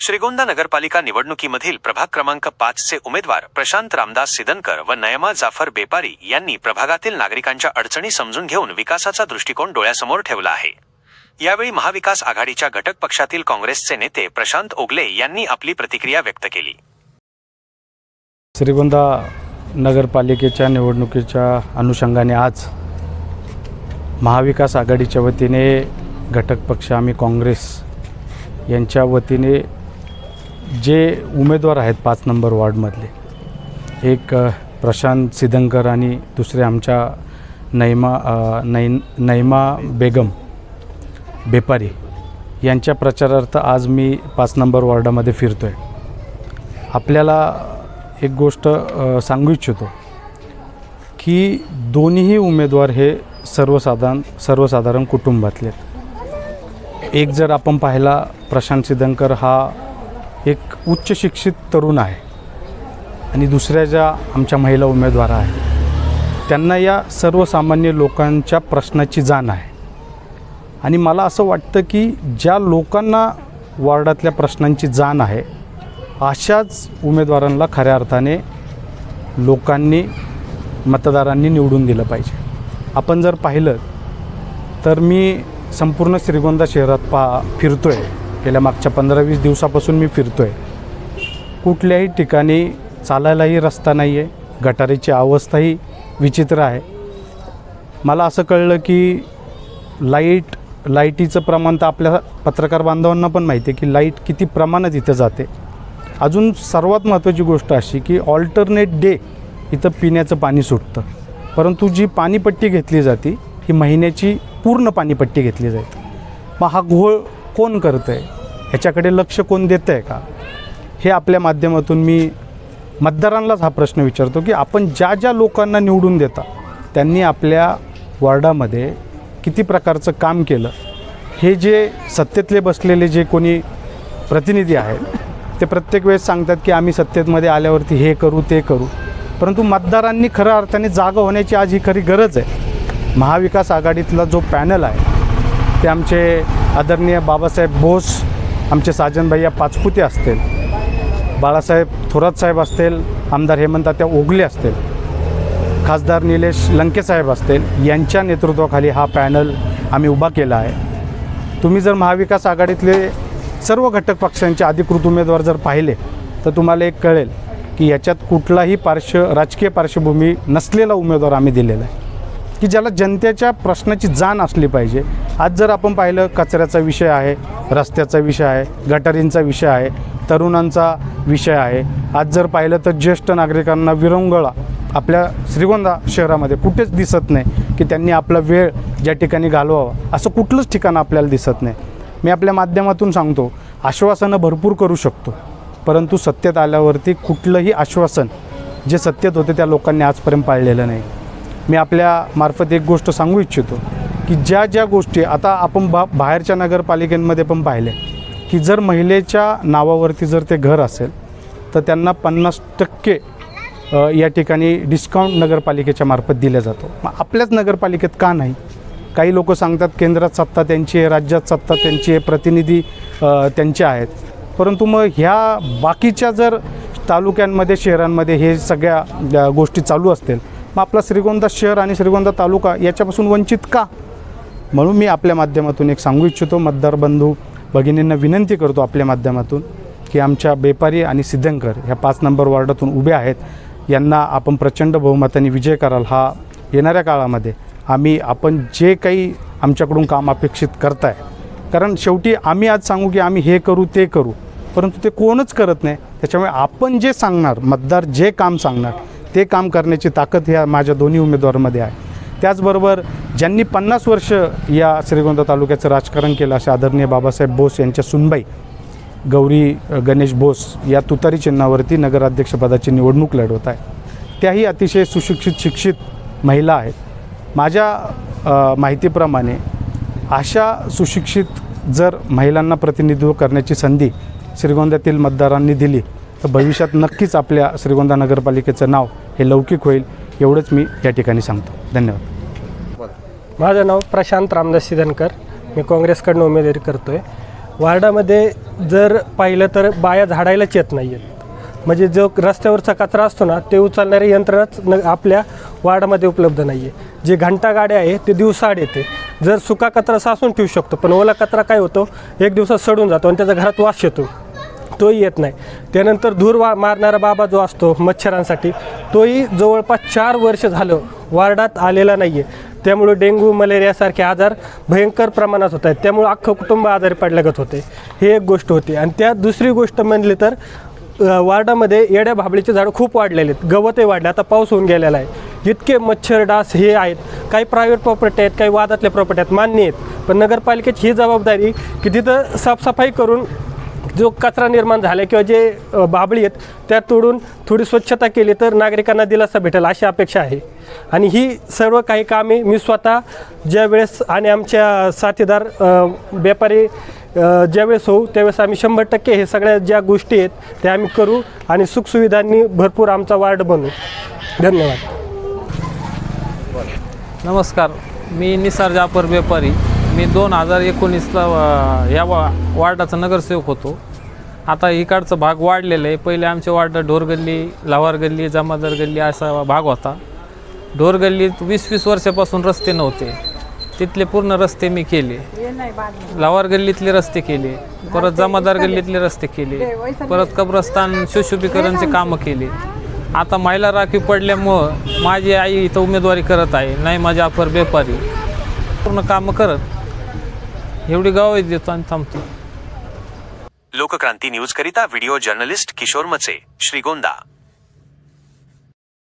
श्रीगोंदा नगरपालिका निवडणुकीमधील प्रभाग क्रमांक पाचचे उमेदवार प्रशांत रामदास सिदनकर व नयमा जाफर बेपारी यांनी प्रभागातील नागरिकांच्या अडचणी समजून घेऊन विकासाचा दृष्टिकोन डोळ्यासमोर ठेवला आहे. यावेळी महाविकास आघाडीच्या घटक पक्षातील काँग्रेसचे नेते प्रशांत ओगले यांनी आपली प्रतिक्रिया व्यक्त केली. श्रीगोंदा नगरपालिकेच्या निवडणुकीच्या अनुषंगाने आज महाविकास आघाडीच्या वतीने घटक पक्ष आम्ही काँग्रेस यांच्या वतीने जे उमेदवार आहेत पाच नंबर वॉर्डमधले एक प्रशांत सिदंकर आणि दुसरे आमच्या नैमा नै नैमा बेगम बेपारी यांच्या प्रचारार्थ आज मी पाच नंबर वॉर्डामध्ये फिरतो आहे आपल्याला एक गोष्ट सांगू इच्छितो की दोन्हीही उमेदवार हे सर्वसाधारण सर्वसाधारण कुटुंबातले आहेत. एक जर आपण पाहिला प्रशांत सिदंकर हा एक उच्च शिक्षित तरुण आहे आणि दुसऱ्या ज्या आमच्या महिला उमेदवार आहेत त्यांना या सर्वसामान्य लोकांच्या प्रश्नाची जाण आहे. आणि मला असं वाटतं की ज्या लोकांना वॉर्डातल्या प्रश्नांची जाण आहे अशाच उमेदवारांना खऱ्या अर्थाने लोकांनी मतदारांनी निवडून दिलं पाहिजे. आपण जर पाहिलं तर मी संपूर्ण श्रीगोंदा शहरात पा फिरतो आहे गेल्या मागच्या पंधरा वीस दिवसापासून मी फिरतो आहे कुठल्याही ठिकाणी चालायलाही रस्ता नाही आहे गटारीची अवस्थाही विचित्र आहे. मला असं कळलं की लाइट लाईटीचं प्रमाण तर आपल्या पत्रकार बांधवांना पण माहिती आहे की लाइट किती प्रमाणात इथं जाते. अजून सर्वात महत्त्वाची गोष्ट अशी की ऑल्टरनेट डे इथं पिण्याचं पाणी सुटतं. परंतु जी पाणीपट्टी घेतली जाते ही महिन्याची पूर्ण पाणीपट्टी घेतली जाते. मग हा घोळ कोण करतं आहे ह्याच्याकडे लक्ष कोण देतं आहे का? हे आपल्या माध्यमातून मी मतदारांनाच हा प्रश्न विचारतो की आपण ज्या ज्या लोकांना निवडून देता त्यांनी आपल्या वॉर्डामध्ये किती प्रकारचं काम केलं? हे जे सत्तेतले बसलेले जे कोणी प्रतिनिधी आहेत ते प्रत्येक वेळेस सांगतात की आम्ही सत्तेमध्ये आल्यावरती हे करू ते करू. परंतु मतदारांनी खऱ्या अर्थाने जागा होण्याची आज ही खरी गरज आहे. महाविकास आघाडीतला जो पॅनल आहे ते आमचे आदरणीय बाबासाहेब बोस आमचे साजन भैया पाचपुते असतील बाळासाहेब थोरात साहेब असतील आमदार हेमंतात्या ओगले असतील खासदार निलेश लंकेसाहेब असतील यांच्या नेतृत्वाखाली हा पॅनल आम्ही उभा केला आहे. तुम्ही जर महाविकास आघाडीतले सर्व घटक पक्षांचे अधिकृत उमेदवार जर पाहिले तर तुम्हाला एक कळेल की याच्यात कुठलाही पार्श्व राजकीय पार्श्वभूमी नसलेला उमेदवार आम्ही दिलेला आहे. की ज्याला जनतेच्या प्रश्नाची जाण असली पाहिजे. आज जर आपण पाहिलं कचऱ्याचा विषय आहे रस्त्याचा विषय आहे गटारींचा विषय आहे तरुणांचा विषय आहे. आज जर पाहिलं तर ज्येष्ठ नागरिकांना विरंगुळा आपल्या श्रीगोंदा शहरामध्ये कुठेच दिसत नाही की त्यांनी आपला वेळ ज्या ठिकाणी घालवावा असं कुठलंच ठिकाण आपल्याला दिसत नाही. मी आपल्या माध्यमातून सांगतो आश्वासनं भरपूर करू शकतो. परंतु सत्तेत आल्यावरती कुठलंही आश्वासन जे सत्तेत होते त्या लोकांनी आजपर्यंत पाळलेलं नाही. मी आपल्या मार्फत एक गोष्ट सांगू इच्छितो की ज्या ज्या गोष्टी आता आपण बा बाहेरच्या नगरपालिकेमध्ये पण पाहिले की जर महिलेच्या नावावरती जर ते घर असेल तर त्यांना पन्नास टक्के या ठिकाणी डिस्काउंट नगरपालिकेच्या मार्फत दिला जातो. मग आपल्याच नगरपालिकेत का नाही? काही लोक सांगतात केंद्रात सत्ता त्यांची आहे राज्यात सत्ता त्यांची आहे प्रतिनिधी त्यांचे आहेत. परंतु मग ह्या बाकीच्या जर तालुक्यांमध्ये शहरांमध्ये हे सगळ्या गोष्टी चालू असतील मग आपला श्रीगोंदा शहर आणि श्रीगोंदा तालुका याच्यापासून वंचित का? म्हणून मी आपल्या माध्यमातून एक सांगू इच्छितो मतदार बंधू भगिनींना विनंती करतो आपल्या माध्यमातून की आमच्या बेपारी आणि सिद्धंकर ह्या पाच नंबर वॉर्डातून उभे आहेत. यांना आपण प्रचंड बहुमताने विजय कराल. हा येणाऱ्या काळामध्ये आम्ही आपण जे काही आमच्याकडून काम अपेक्षित करताय. कारण शेवटी आम्ही आज सांगू की आम्ही हे करू ते करू. परंतु ते कोणच करत नाही. त्याच्यामुळे आपण जे सांगणार मतदार जे काम सांगणार ते काम करण्याची ताकद ह्या माझ्या दोन्ही उमेदवारांमध्ये आहे. त्याचबरोबर ज्यांनी पन्नास वर्ष या श्रीगोंदा तालुक्याचं राजकारण केलं असे आदरणीय बाबासाहेब बोस यांच्या सुनबाई गौरी गणेश बोस या तुतारी चिन्हावरती नगराध्यक्षपदाची निवडणूक लढवत आहे त्याही अतिशय सुशिक्षित शिक्षित महिला आहेत. माझ्या माहितीप्रमाणे अशा सुशिक्षित जर महिलांना प्रतिनिधित्व करण्याची संधी श्रीगोंद्यातील मतदारांनी दिली तर भविष्यात नक्कीच आपल्या श्रीगोंदा नगरपालिकेचं नाव हे लौकिक होईल एवढंच मी या ठिकाणी सांगतो. धन्यवाद. माझं नाव प्रशांत रामदास सिधनकर मी काँग्रेसकडनं उमेदवारी करतो आहे वार्डामध्ये जर पाहिलं तर बाया झाडायलाच येत नाही आहेत म्हणजे जो रस्त्यावरचा कचरा असतो ना ते उचलणारे यंत्रणाच न आपल्या वार्डामध्ये उपलब्ध नाही आहे जे घंटा गाड्या आहे ते दिवसाआड येते. जर सुका कचरा साचून ठेवू शकतो पण ओला कचरा काय होतो? एक दिवसात सडून जातो आणि त्याचा घरात वास येतो. तोही येत नाही. त्यानंतर धूर वा मारणारा बाबा जो असतो मच्छरांसाठी तोही जवळपास चार वर्ष झालं वार्डात आलेला नाही आहे त्यामुळे डेंग्यू मलेरियासारखे आजार भयंकर प्रमाणात होत आहेत. त्यामुळे अख्खं कुटुंब आजारी पडल्यागत होते. ही एक गोष्ट होती. आणि त्या दुसरी गोष्ट म्हणली तर वार्डामध्ये येड्या भाबळीचे झाडं खूप वाढलेले आहेत. गवतही वाढले. आता पाऊस होऊन गेलेला आहे. इतके मच्छर डास हे आहेत. काही प्रायव्हेट प्रॉपर्टी आहेत काही वादातल्या प्रॉपर्टी आहेत. मान्य आहेत. पण नगरपालिकेची ही जबाबदारी की तिथं साफसफाई करून जो कचरा निर्माण झाला किंवा जे बाबळी आहेत त्या तोडून थोडी स्वच्छता केली तर नागरिकांना दिलासा भेटेल अशी अपेक्षा आहे. आणि ही सर्व काही कामे मी स्वतः ज्यावेळेस आणि आमच्या साथीदार व्यापारी ज्यावेळेस होऊ त्यावेळेस आम्ही शंभर टक्के हे सगळ्या ज्या गोष्टी आहेत त्या आम्ही करू आणि सुखसुविधांनी भरपूर आमचा वार्ड बनवू धन्यवाद. नमस्कार मी निसार जापर व्यापारी. मी दोन हजार एकोणीसला या वा वार्डाचा नगरसेवक होतो. आता इकडचा भाग वाढलेला आहे. पहिले आमच्या वार्ड ढोरगल्ली लावार गल्ली जमादार गल्ली असा भाग होता. ढोरगल्लीत वीस वीस वर्षापासून रस्ते नव्हते. तिथले पूर्ण रस्ते मी केले. लावार गल्लीतले रस्ते केले. परत जमादार गल्लीतले रस्ते केले. परत कब्रस्तान सुशोभीकरणचे कामं केले. आता महिला राखीव पडल्यामुळं माझी आई इथं उमेदवारी करत आहे. नाही माझ्या अपर व्यापारी. पूर्ण कामं करत. एवढी गाव देतो आणि थांबतो. लोकक्रांती न्यूज करिता व्हिडिओ जर्नलिस्ट किशोर मचे श्रीगोंदा.